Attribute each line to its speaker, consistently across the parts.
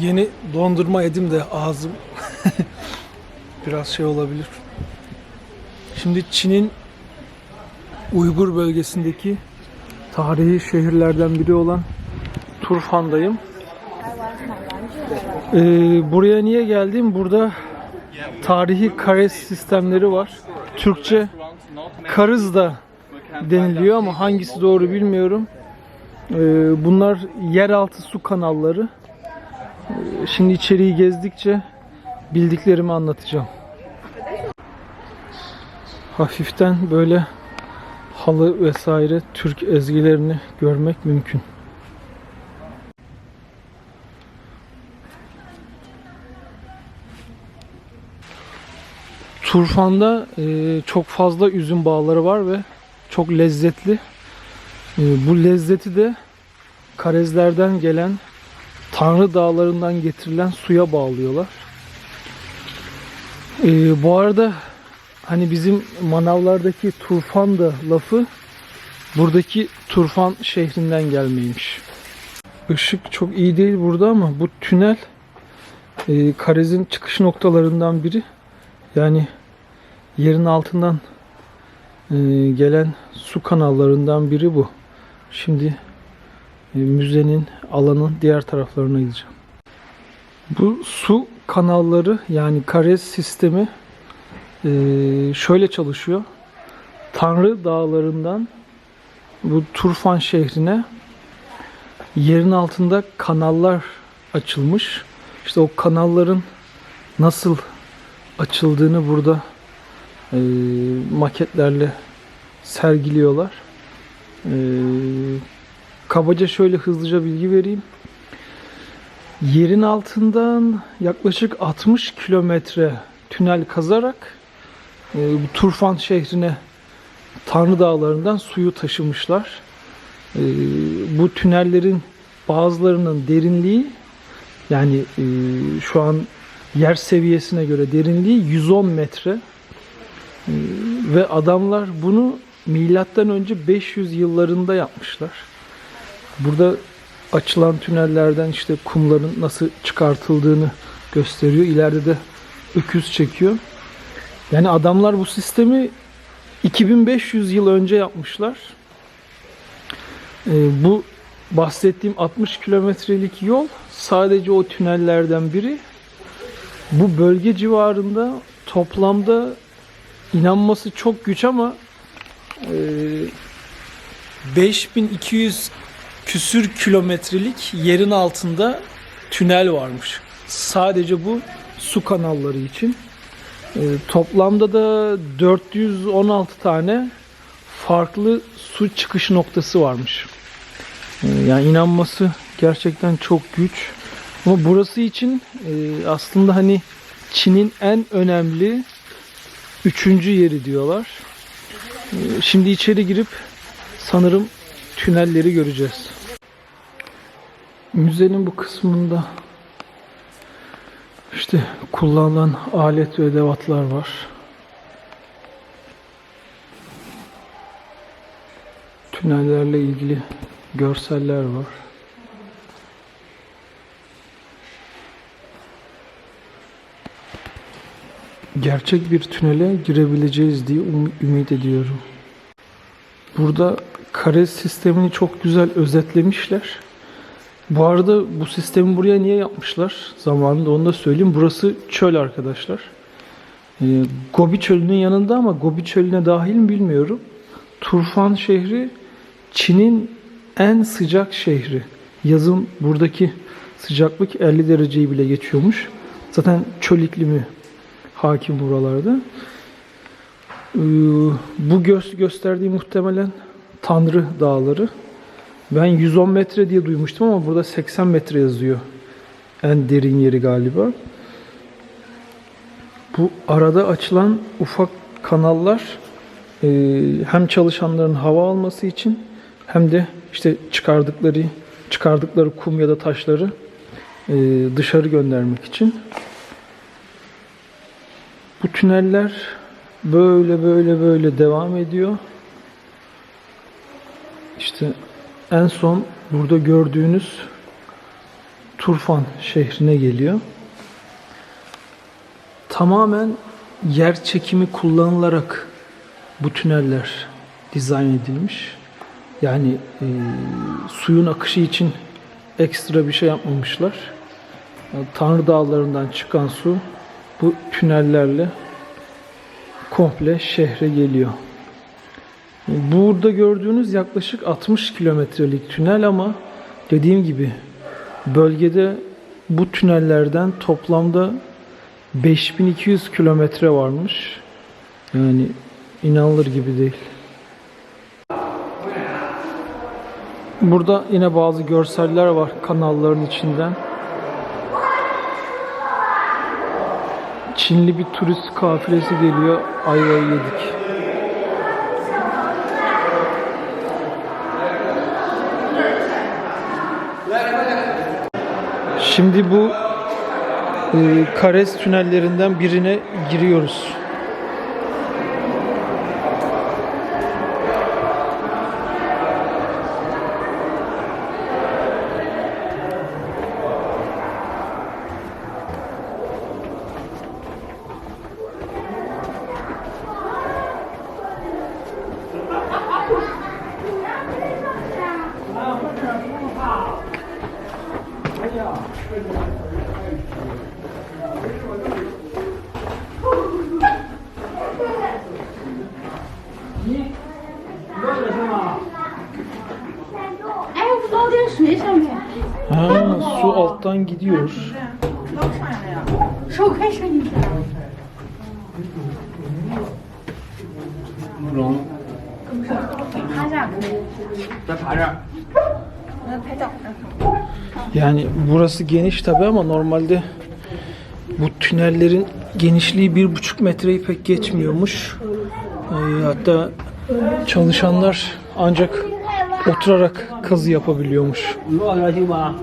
Speaker 1: Yeni dondurma yedim de ağzım biraz şey olabilir. Şimdi Çin'in Uygur bölgesindeki tarihi şehirlerden biri olan Turfan'dayım. Ee, buraya niye geldim? Burada tarihi kare sistemleri var. Türkçe karız da deniliyor ama hangisi doğru bilmiyorum. Ee, bunlar yeraltı su kanalları. Şimdi içeriği gezdikçe bildiklerimi anlatacağım. Hafiften böyle halı vesaire Türk ezgilerini görmek mümkün. Turfan'da e, çok fazla üzüm bağları var ve çok lezzetli. E, bu lezzeti de Karezlerden gelen Tanrı dağlarından getirilen suya bağlıyorlar. E, bu arada hani bizim manavlardaki Turfan da lafı buradaki Turfan şehrinden gelmeymiş. Işık çok iyi değil burada ama bu tünel e, Karez'in çıkış noktalarından biri. Yani yerin altından e, gelen su kanallarından biri bu. Şimdi müzenin alanın diğer taraflarına gideceğim. Bu su kanalları yani karez sistemi e, şöyle çalışıyor. Tanrı dağlarından bu Turfan şehrine yerin altında kanallar açılmış. İşte o kanalların nasıl açıldığını burada e, maketlerle sergiliyorlar. E, kabaca şöyle hızlıca bilgi vereyim. Yerin altından yaklaşık 60 kilometre tünel kazarak e, Turfan şehrine Tanrı Dağları'ndan suyu taşımışlar. E, bu tünellerin bazılarının derinliği yani e, şu an yer seviyesine göre derinliği 110 metre. Ee, Ve adamlar bunu milattan önce 500 yıllarında yapmışlar. Burada açılan tünellerden işte kumların nasıl çıkartıldığını gösteriyor. İleride de öküz çekiyor. Yani adamlar bu sistemi 2500 yıl önce yapmışlar. Ee, bu bahsettiğim 60 kilometrelik yol sadece o tünellerden biri. Bu bölge civarında toplamda inanması çok güç ama e, 5200 küsür kilometrelik yerin altında tünel varmış. Sadece bu su kanalları için. E, toplamda da 416 tane farklı su çıkış noktası varmış. E, yani inanması gerçekten çok güç. Ama burası için e, aslında hani Çin'in en önemli üçüncü yeri diyorlar. E, şimdi içeri girip sanırım tünelleri göreceğiz. Müzenin bu kısmında işte kullanılan alet ve edevatlar var. Tünellerle ilgili görseller var. gerçek bir tünele girebileceğiz diye um- ümit ediyorum. Burada kare sistemini çok güzel özetlemişler. Bu arada bu sistemi buraya niye yapmışlar? Zamanında onu da söyleyeyim. Burası çöl arkadaşlar. Ee, Gobi çölünün yanında ama Gobi çölüne dahil mi bilmiyorum. Turfan şehri Çin'in en sıcak şehri. Yazın buradaki sıcaklık 50 dereceyi bile geçiyormuş. Zaten çöl iklimi hakim buralarda. Ee, Bu gö- gösterdiği muhtemelen Tanrı Dağları. Ben 110 metre diye duymuştum ama burada 80 metre yazıyor. En derin yeri galiba. Bu arada açılan ufak kanallar e, hem çalışanların hava alması için hem de işte çıkardıkları çıkardıkları kum ya da taşları e, dışarı göndermek için. Bu tüneller böyle böyle böyle devam ediyor. İşte en son burada gördüğünüz Turfan şehrine geliyor. Tamamen yer çekimi kullanılarak bu tüneller dizayn edilmiş. Yani e, suyun akışı için ekstra bir şey yapmamışlar. Yani Tanrı Dağları'ndan çıkan su bu tünellerle komple şehre geliyor. Burada gördüğünüz yaklaşık 60 kilometrelik tünel ama dediğim gibi bölgede bu tünellerden toplamda 5200 kilometre varmış. Yani inanılır gibi değil. Burada yine bazı görseller var kanalların içinden. Çinli bir turist kafilesi geliyor. Ayvayı yedik. Şimdi bu e, Kares tünellerinden birine giriyoruz. su alttan gidiyor.
Speaker 2: 手快伸进去。趴下可以，
Speaker 3: 再爬这儿。
Speaker 2: 那拍照。
Speaker 1: Yani burası geniş tabi ama normalde bu tünellerin genişliği bir buçuk metreyi pek geçmiyormuş. Ee, hatta çalışanlar ancak oturarak kazı yapabiliyormuş.
Speaker 3: 落了行吗？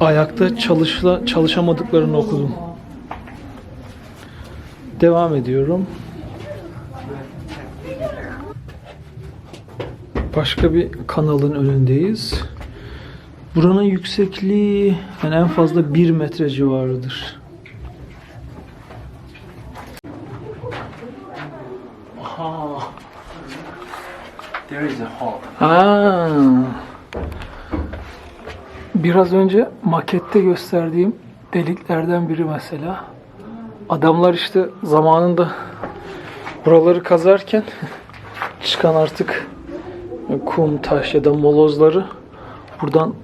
Speaker 1: Ayakta çalışla, çalışamadıklarını okudum. Devam ediyorum. Başka bir kanalın önündeyiz. Buranın yüksekliği yani en fazla 1 metre civarıdır.
Speaker 3: Oh, there is a hole.
Speaker 1: Ha. Biraz önce makette gösterdiğim deliklerden biri mesela. Adamlar işte zamanında buraları kazarken çıkan artık kum, taş ya da molozları buradan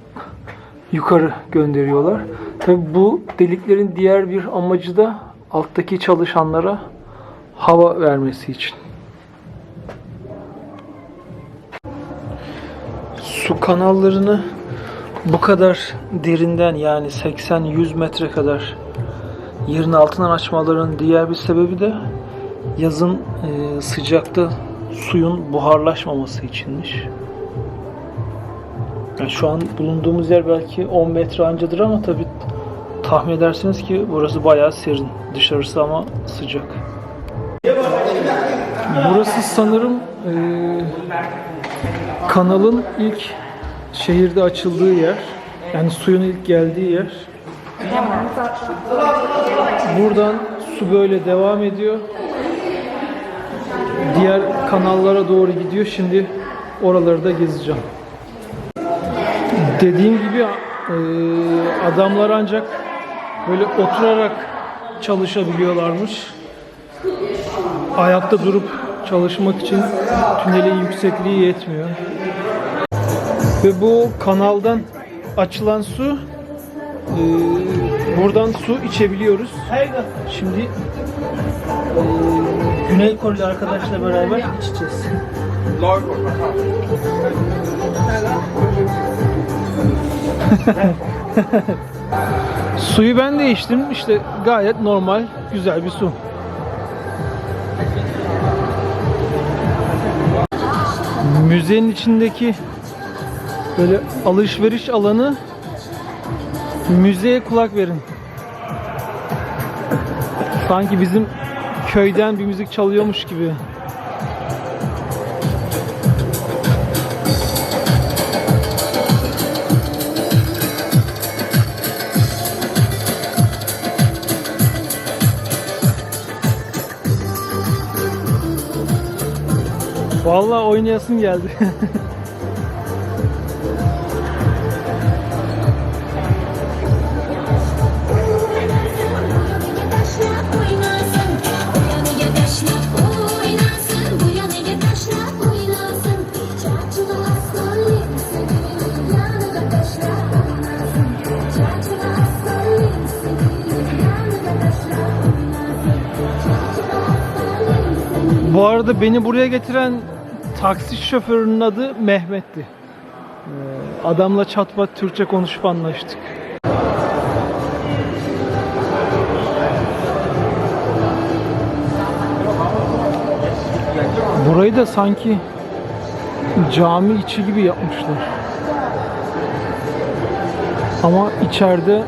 Speaker 1: yukarı gönderiyorlar. Tabi bu deliklerin diğer bir amacı da alttaki çalışanlara hava vermesi için. su kanallarını bu kadar derinden yani 80-100 metre kadar yerin altından açmaların diğer bir sebebi de yazın e, sıcakta suyun buharlaşmaması içinmiş. Yani şu an bulunduğumuz yer belki 10 metre ancadır ama tabi tahmin edersiniz ki burası bayağı serin. Dışarısı ama sıcak. Burası sanırım e, kanalın ilk şehirde açıldığı yer. Yani suyun ilk geldiği yer. Buradan su böyle devam ediyor. Diğer kanallara doğru gidiyor. Şimdi oraları da gezeceğim. Dediğim gibi e, adamlar ancak böyle oturarak çalışabiliyorlarmış. Ayakta durup çalışmak için tünelin yüksekliği yetmiyor. Ve bu kanaldan açılan su e, buradan su içebiliyoruz. Şimdi e, Güney Koreli arkadaşla beraber içeceğiz. Suyu ben de içtim. İşte gayet normal, güzel bir su. Müzenin içindeki Böyle alışveriş alanı müzeye kulak verin. Sanki bizim köyden bir müzik çalıyormuş gibi. Vallahi oynayasım geldi. arada beni buraya getiren taksi şoförünün adı Mehmet'ti. Ee, Adamla çatpat Türkçe konuşup anlaştık. Burayı da sanki cami içi gibi yapmışlar. Ama içeride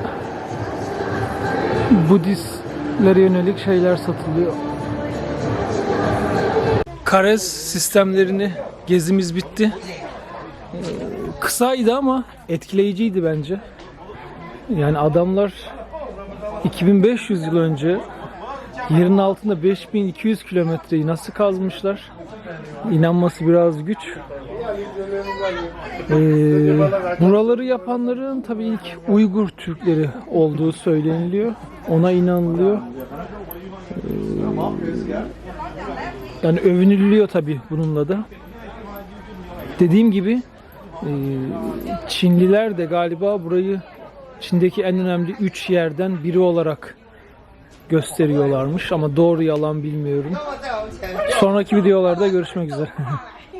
Speaker 1: Budistlere yönelik şeyler satılıyor. Karez sistemlerini gezimiz bitti. Ee, Kısaydı ama etkileyiciydi bence. Yani adamlar 2500 yıl önce yerin altında 5200 kilometreyi nasıl kazmışlar? İnanması biraz güç. Ee, buraları yapanların tabii ilk Uygur Türkleri olduğu söyleniliyor. Ona inanılıyor. Yani övünülüyor tabii bununla da. Dediğim gibi e, Çinliler de galiba burayı Çin'deki en önemli üç yerden biri olarak gösteriyorlarmış ama doğru yalan bilmiyorum. Sonraki videolarda görüşmek üzere.